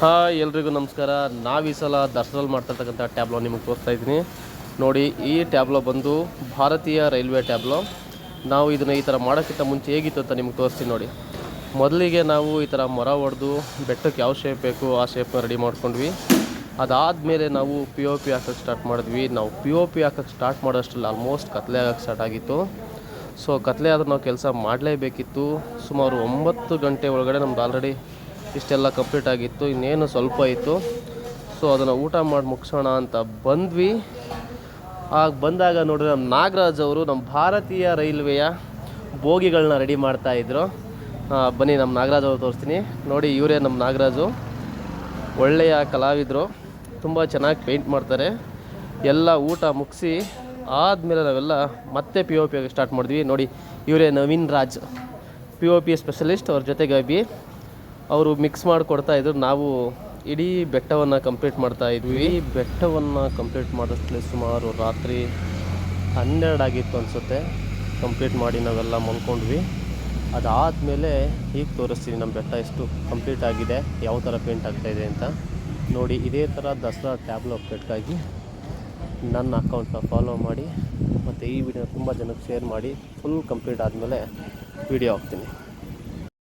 Hi, ಎಲ್ರಿಗೂ ನಮಸ್ಕಾರ. ನಾವು ಈ ಸಲ ದಸರಲ್ಲಿ ಮಾಡ್ತಿರ್ತಕ್ಕಂಥ ಟ್ಯಾಬ್ಲೋ ನಿಮಗೆ ತೋರಿಸ್ತಾ ಇದ್ದೀನಿ. ನೋಡಿ, ಈ ಟ್ಯಾಬ್ಲೋ ಬಂದು ಭಾರತೀಯ ರೈಲ್ವೆ ಟ್ಯಾಬ್ಲೋ ನಾವು ಇದನ್ನು ಈ ಥರ ಮಾಡೋಕ್ಕಿಂತ ಮುಂಚೆ ಹೇಗಿತ್ತು ಅಂತ ನಿಮ್ಗೆ ತೋರಿಸ್ತೀನಿ ನೋಡಿ. ಮೊದಲಿಗೆ ನಾವು ಈ ಥರ ಮರ ಹೊಡೆದು ಬೆಟ್ಟಕ್ಕೆ ಯಾವ ಶೇಪ್ ಬೇಕು, ಆ ಶೇಪ್ನ ರೆಡಿ ಮಾಡ್ಕೊಂಡ್ವಿ. ಅದಾದಮೇಲೆ ನಾವು ಪಿ ಒ ಪಿ ಹಾಕೋಕ್ಕೆ ಸ್ಟಾರ್ಟ್ ಮಾಡಿದ್ವಿ. ನಾವು ಪಿ ಒ ಪಿ ಹಾಕೋಕ್ಕೆ ಸ್ಟಾರ್ಟ್ ಮಾಡೋಷ್ಟರಲ್ಲಿ ಆಲ್ಮೋಸ್ಟ್ ಕತ್ಲೆ ಆಗೋಕ್ಕೆ ಸ್ಟಾರ್ಟ್ ಆಗಿತ್ತು. ಸೊ ಕತ್ಲೆ ಆದ್ರೆ ನಾವು ಕೆಲಸ ಮಾಡಲೇಬೇಕಿತ್ತು. ಸುಮಾರು ಒಂಬತ್ತು ಗಂಟೆ ಒಳಗಡೆ ನಮ್ದು ಆಲ್ರೆಡಿ ಇಷ್ಟೆಲ್ಲ ಕಂಪ್ಲೀಟ್ ಆಗಿತ್ತು, ಇನ್ನೇನು ಸ್ವಲ್ಪ ಇತ್ತು. ಸೊ ಅದನ್ನು ಊಟ ಮಾಡಿ ಮುಗಿಸೋಣ ಅಂತ ಬಂದ್ವಿ. ಆಗ ಬಂದಾಗ ನೋಡಿದ್ರೆ ನಮ್ಮ ನಾಗರಾಜ್ ಅವರು ನಮ್ಮ ಭಾರತೀಯ ರೈಲ್ವೆಯ ಬೋಗಿಗಳನ್ನ ರೆಡಿ ಮಾಡ್ತಾಯಿದ್ರು ಬನ್ನಿ ನಮ್ಮ ನಾಗರಾಜ್ ಅವರು ತೋರಿಸ್ತೀನಿ. ನೋಡಿ, ಇವರೇ ನಮ್ಮ ನಾಗರಾಜು. ಒಳ್ಳೆಯ ಕಲಾವಿದರು. ತುಂಬ ಚೆನ್ನಾಗಿ ಪೇಂಟ್ ಮಾಡ್ತಾರೆ. ಎಲ್ಲ ಊಟ ಮುಗಿಸಿ ಆದಮೇಲೆ ನಾವೆಲ್ಲ ಮತ್ತೆ ಪಿ ಒ ಪಿ ಸ್ಟಾರ್ಟ್ ಮಾಡಿದ್ವಿ. ನೋಡಿ, ಇವರೇ Naveen Raj. P O P specialist ಅವ್ರ ಜೊತೆಗೆ ಅಭಿ ಅವರು ಮಿಕ್ಸ್ ಮಾಡಿಕೊಡ್ತಾ ಇದ್ರು. ನಾವು ಇಡೀ ಬೆಟ್ಟವನ್ನು ಕಂಪ್ಲೀಟ್ ಮಾಡ್ತಾ ಇದ್ವಿ. ಬೆಟ್ಟವನ್ನು ಕಂಪ್ಲೀಟ್ ಮಾಡೋಷ್ಟರಲ್ಲಿ ಸುಮಾರು ರಾತ್ರಿ ಹನ್ನೆರಡು ಆಗಿತ್ತು ಅನಿಸುತ್ತೆ. ಕಂಪ್ಲೀಟ್ ಮಾಡಿ ನಾವೆಲ್ಲ ಮಲ್ಕೊಂಡ್ವಿ. ಅದಾದಮೇಲೆ ಈಗ ತೋರಿಸ್ತೀನಿ ನಮ್ಮ ಬೆಟ್ಟ ಎಷ್ಟು ಕಂಪ್ಲೀಟ್ ಆಗಿದೆ. ಯಾವ ಥರ ಪೇಂಟ್ ಆಗ್ತಾಯಿದೆ ಅಂತ. ನೋಡಿ, ಇದೇ ಥರ ದಸರಾ ಟ್ಯಾಬ್ಲೋ ಅಪ್ಡೇಟ್ಗಾಗಿ ನನ್ನ ಅಕೌಂಟ್ನ ಫಾಲೋ ಮಾಡಿ ಮತ್ತು ಈ ವಿಡಿಯೋ ತುಂಬ ಜನಕ್ಕೆ ಶೇರ್ ಮಾಡಿ ಫುಲ್ ಕಂಪ್ಲೀಟ್ ಆದಮೇಲೆ ವಿಡಿಯೋ ಹಾಕ್ತೀನಿ.